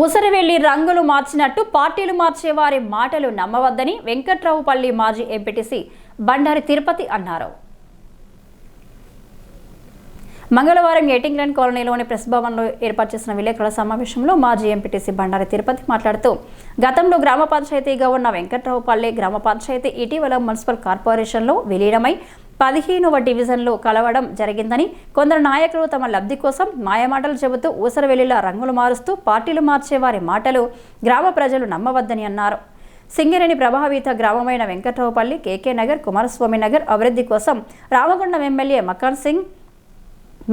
ఊసరి వెళ్ళి రంగులు మార్చినట్టు పార్టీలు మార్చే వారి మాటలు నమ్మవద్దని వెంకట్రావుపల్లి మాజీ ఎంపీటీసీ బండారి తిరుపతి అన్నారు. మంగళవారం ఎయిటింగ్లాండ్ కాలనీలోని ప్రెస్ భవన్లో ఏర్పాటు చేసిన విలేకరుల సమావేశంలో మాజీ ఎంపీటీసీ బండారి తిరుపతి మాట్లాడుతూ గతంలో గ్రామ పంచాయతీగా ఉన్న వెంకట్రావుపల్లి గ్రామ పంచాయతీ ఇటీవల మున్సిపల్ కార్పొరేషన్లో విలీనమై పదిహేనవ డివిజన్లో కలవడం జరిగిందని కొందరు నాయకులు తమ లబ్ధి కోసం మాయమాటలు చెబుతూ ఊసరవెల్లిలా రంగులు మారుస్తూ పార్టీలు మార్చే వారి మాటలు గ్రామ ప్రజలు నమ్మవద్దని అన్నారు. సింగరేణి ప్రభావిత గ్రామమైన వెంకటరావుపల్లి కేకే నగర్ కుమారస్వామి నగర్ అభివృద్ధి కోసం రామగుండం ఎమ్మెల్యే మకాన్ సింగ్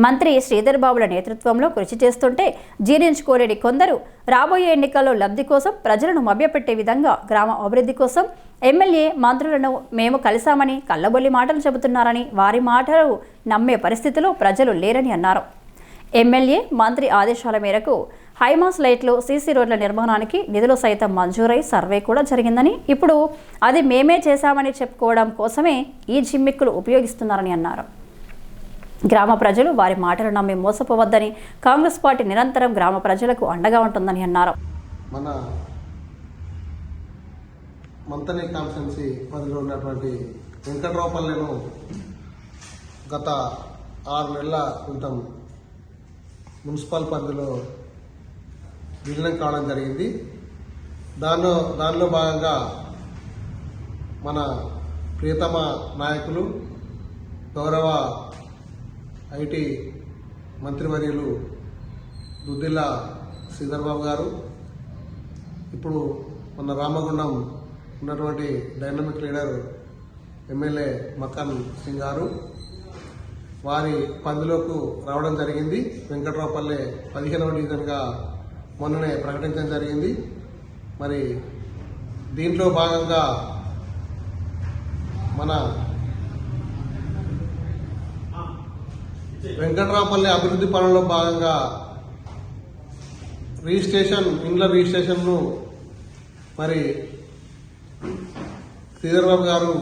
మంత్రి శ్రీధర్ బాబుల నేతృత్వంలో కృషి చేస్తుంటే జీర్ణించుకోలేని కొందరు రాబోయే ఎన్నికల్లో లబ్ధి కోసం ప్రజలను మభ్యపెట్టే విధంగా గ్రామ అభివృద్ధి కోసం ఎమ్మెల్యే మంత్రులను మేము కలిశామని కళ్ళబొల్లి మాటలు చెబుతున్నారని వారి మాటలు నమ్మే పరిస్థితిలో ప్రజలు లేరని అన్నారు. ఎమ్మెల్యే మంత్రి ఆదేశాల మేరకు హైమాస్ లైట్లు సీసీ రోడ్ల నిర్మాణానికి నిధులు సైతం మంజూరై సర్వే కూడా జరిగిందని ఇప్పుడు అది మేమే చేశామని చెప్పుకోవడం కోసమే ఈ జిమ్మిక్కులు ఉపయోగిస్తున్నారని అన్నారు. గ్రామ ప్రజలు వారి మాటలు నమ్మి మోసపోవద్దని కాంగ్రెస్ పార్టీ నిరంతరం గ్రామ ప్రజలకు అండగా ఉంటుందని అన్నారు. మన మంతని కాన్స్టెన్సీ పరిధిలో ఉన్నటువంటి వెంకట్రావుపల్లెను గత ఆరు నెలల క్రితం మున్సిపల్ పరిధిలో విలీనం కావడం జరిగింది. దానిలో దానిలో భాగంగా మన ప్రియతమ నాయకులు గౌరవ ఐటీ మంత్రివర్యులు దుద్దిల్ల శ్రీధర్బాబు గారు. ఇప్పుడు మన రామగుండం ఉన్నటువంటి dynamic leader MLA Makkan Singh గారు. వారి పందిలోకి రావడం జరిగింది. వెంకట్రావుపల్లె పదిహేనవ డివిజన్గా మొన్ననే ప్రకటించడం జరిగింది. మరి దీంట్లో భాగంగా మన వెంకట్రావుపల్లి అభివృద్ధి పనుల్లో భాగంగా రిజిస్ట్రేషన్ ఇండ్ల రిజిస్ట్రేషన్ను మరి శ్రీధర్బాబు గారు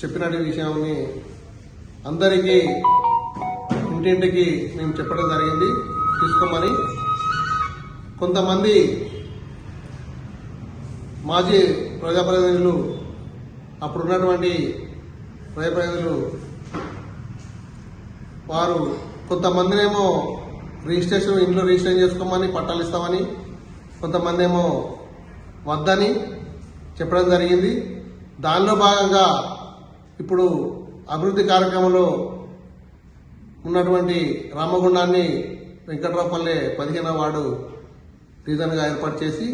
చెప్పినటువంటి విషయాన్ని అందరికీ ఇంటింటికి మేము చెప్పడం జరిగింది. తీసుకోమని కొంతమంది మాజీ ప్రజాప్రతినిధులు అప్పుడున్నటువంటి ప్రజాప్రతినిధులు వారు కొంతమందినేమో రిజిస్ట్రేషన్ ఇంట్లో రిజిస్ట్రేషన్ చేసుకోమని పట్టాలు ఇస్తామని కొంతమంది ఏమో వద్దని చెప్పడం జరిగింది. దానిలో భాగంగా ఇప్పుడు అభివృద్ధి కార్యక్రమంలో ఉన్నటువంటి రామగుండాన్ని వెంకట్రావుపల్లె పదిహేనవ వార్డు రీజన్గా ఏర్పాటు చేసి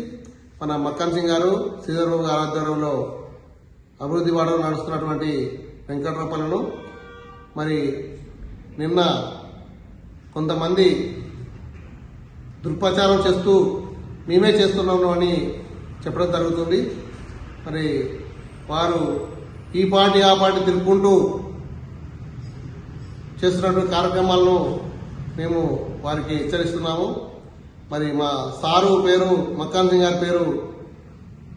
మన మక్కన్ సింగ్ గారు శ్రీధర్బాబు గారి ఆధ్వర్యంలో అభివృద్ధి వార్డు నడుస్తున్నటువంటి వెంకట్రావుపల్లెను మరి నిన్న కొంతమంది దుర్ప్రచారం చేస్తూ మేమే చేస్తున్నాము అని చెప్పడం జరుగుతుంది. మరి వారు ఈ పార్టీ ఆ పార్టీ తిరుపుకుంటూ చేస్తున్నటువంటి కార్యక్రమాలను మేము వారికి హెచ్చరిస్తున్నాము. మరి మా సారు పేరు మక్కాన్ సింగ్ గారి పేరు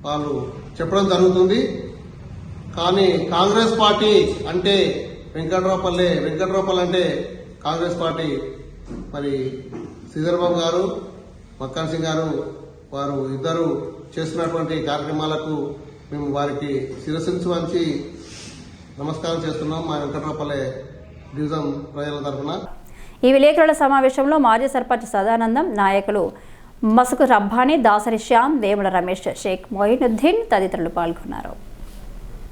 వాళ్ళు చెప్పడం జరుగుతుంది. కానీ కాంగ్రెస్ పార్టీ అంటే వెంకట్రావుపల్లె వెంకట్రావుపల్లి అంటే కాంగ్రెస్ పార్టీ. మరి శ్రీధర్బాబు గారు మక్కన్ సింగ్ గారు వారు ఇద్దరు చేస్తున్నటువంటి కార్యక్రమాలకు మేము వారికి శిరసించు వంచి నమస్కారం చేస్తున్నాం మా వెంకట్రావుపల్లె డివిజన్ ప్రజల తరఫున. ఈ విలేకరుల సమావేశంలో మాజీ సర్పంచ్ సదానందం నాయకులు మసుకు రబ్బానీ దాసరి శ్యామ్ వేముల రమేష్ షేక్ మొయినుద్దీన్ తదితరులు పాల్గొన్నారు.